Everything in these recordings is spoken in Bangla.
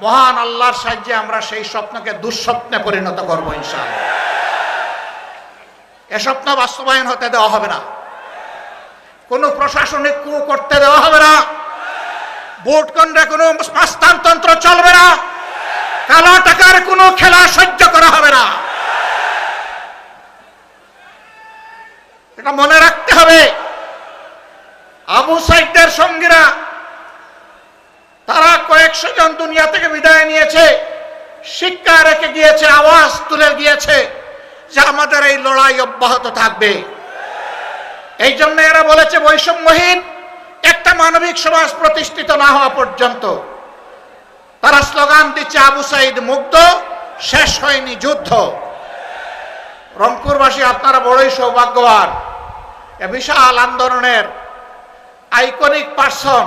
মহান আল্লাহর সাহায্যে আমরা সেই স্বপ্নকে দুঃস্বপ্নে পরিণত করব, ইনশাআল্লাহ। এ স্বপ্ন বাস্তবায়ন হতে দেওয়া হবে না। কোনো প্রশাসনিক কু করতে দেওয়া হবে না। ভোট কেন্দ্রে কোনো স্থানতন্ত্র চলবে না। কালো টাকার কোনো খেলা সহ্য করা হবে না। এটা মনে রাখতে হবে। আবু সাইদের সঙ্গীরা কয়েকশো জন দুনিয়া থেকে বিদায় নিয়েছে। শিক্ষা রেখে গিয়েছে, আওয়াজ তুলে গিয়েছে যে আমাদের এই লড়াই অব্যাহত থাকবে। এই জন্য এরা বলেছে, বৈষম্যহীন, একটা মানবিক সমাজ প্রতিষ্ঠিত না হওয়া পর্যন্ত। তারা স্লোগান দিচ্ছে, আবু সাইদ মুগ্ধ, শেষ হয়নি যুদ্ধ। রংপুরবাসী, আপনারা বড়ই সৌভাগ্যবান। এ বিশাল আন্দোলনের আইকনিক পার্সন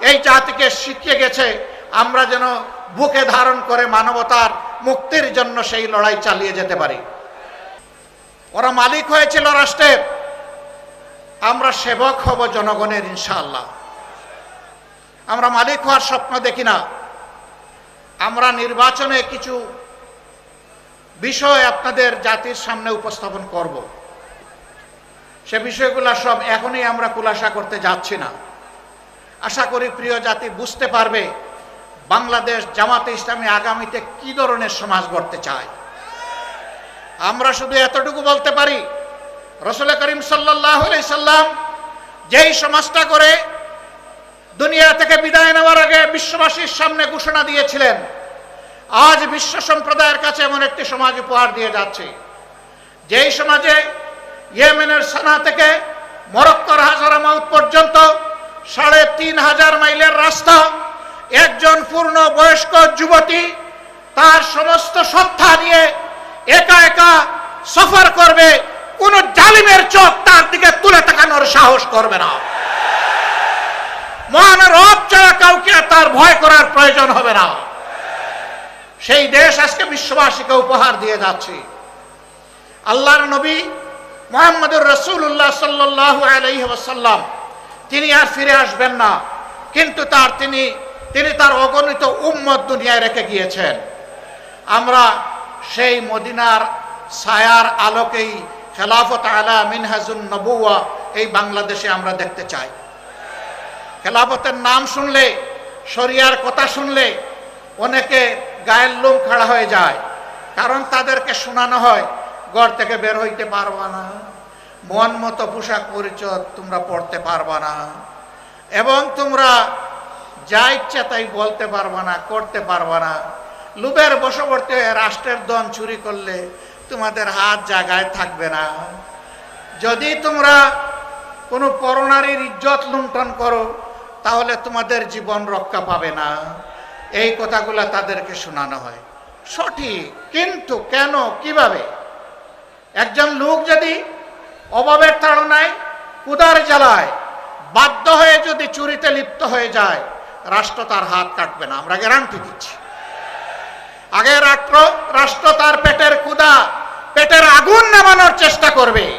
এই জাতিকে শিখিয়ে গেছে, আমরা যেন বুকে ধারণ করে মানবতার মুক্তির জন্য সেই লড়াই চালিয়ে যেতে পারি। ওরা মালিক হয়েছিল রাষ্ট্রের। আমরা সেবক হব জনগণের, ইনশাআল্লাহ। আমরা মালিক হওয়ার স্বপ্ন দেখি না। আমরা নির্বাচনে কিছু বিষয় আপনাদের জাতির সামনে উপস্থাপন করব। সে বিষয়গুলো সব এখনই আমরা খুলাসা করতে যাচ্ছি না। আশা করি প্রিয় জাতি বুঝতে পারবে বাংলাদেশ জামাতে ইসলামী আগামীতে কি ধরনের সমাজ গড়তে চায়। আমরা শুধু এতটুকু বলতে পারি, রসুল করিম সাল্লাম যেই সমাজটা করে দুনিয়া থেকে বিদায় নেওয়ার আগে বিশ্ববাসীর সামনে ঘোষণা দিয়েছিলেন, আজ বিশ্ব সম্প্রদায়ের কাছে এমন একটি সমাজ উপহার দিয়ে যাচ্ছে। যেই সমাজে ইয়েমেনের সানা থেকে মরক্কর হাজারামাউত পর্যন্ত সাড়ে তিন হাজার মাইলের রাস্তা, একজন পূর্ণ বয়স্ক যুবতী, তার সমস্ত সত্তা নিয়ে একা একা সফর করবে, কোন জালিমের চোখ তার দিকে তুলে তাকানোর সাহস করবে না। মহান রব ছাড়া কাউকে তার ভয় করার প্রয়োজন হবে না। সেই দেশ আজকে বিশ্ববাসীকে উপহার দিয়ে যাচ্ছে। আল্লাহর নবী মোহাম্মদুর রসুল্লাহ সাল্লাহ আলহিহাসাল্লাম তিনি আর ফিরে আসবেন না। কিন্তু তার তিনি তিনি তার অগণিত উম্মত দুনিয়ায় রেখে গিয়েছেন। আমরা সেই মদিনার ছায়ার আলোকেই খেলাফত আলা মিনহাজুন নবুয়া এই বাংলাদেশে আমরা দেখতে চাই। খেলাফতের নাম শুনলে, শরিয়ার কথা শুনলে অনেকে গায়ের লোম খাড়া হয়ে যায়। কারণ তাদেরকে শোনানো হয়, ঘর থেকে বের হইতে পারবা না। মন মতো পোশাক পরিচয় তোমরা পড়তে পারবা না। এবং তোমরা যা ইচ্ছা তাই বলতে পারবা না, করতে পারবা না। লুবের বশবর্তী হয়ে রাষ্ট্রের দন চুরি করলে তোমাদের হাত জায়গায় থাকবে না। যদি তোমরা কোনো পরনারীর ইজ্জত লুণ্ঠন করো, তাহলে তোমাদের জীবন রক্ষা পাবে না। এই কথাগুলো তাদেরকে শোনানো হয়। সঠিক, কিন্তু কেন, কীভাবে? একজন লোক যদি অভাবের তাড়নায় কুদার জ্বালায়, বাধ্য হয়ে যদি চুরিতে লিপ্ত হয়ে যায়, রাষ্ট্র তার হাত কাটবে না। আমরা গ্যারান্টি দিচ্ছি। আগে রাষ্ট্র রাষ্ট্র তার পেটের কুদা, পেটের আগুন নামানোর চেষ্টা করবে।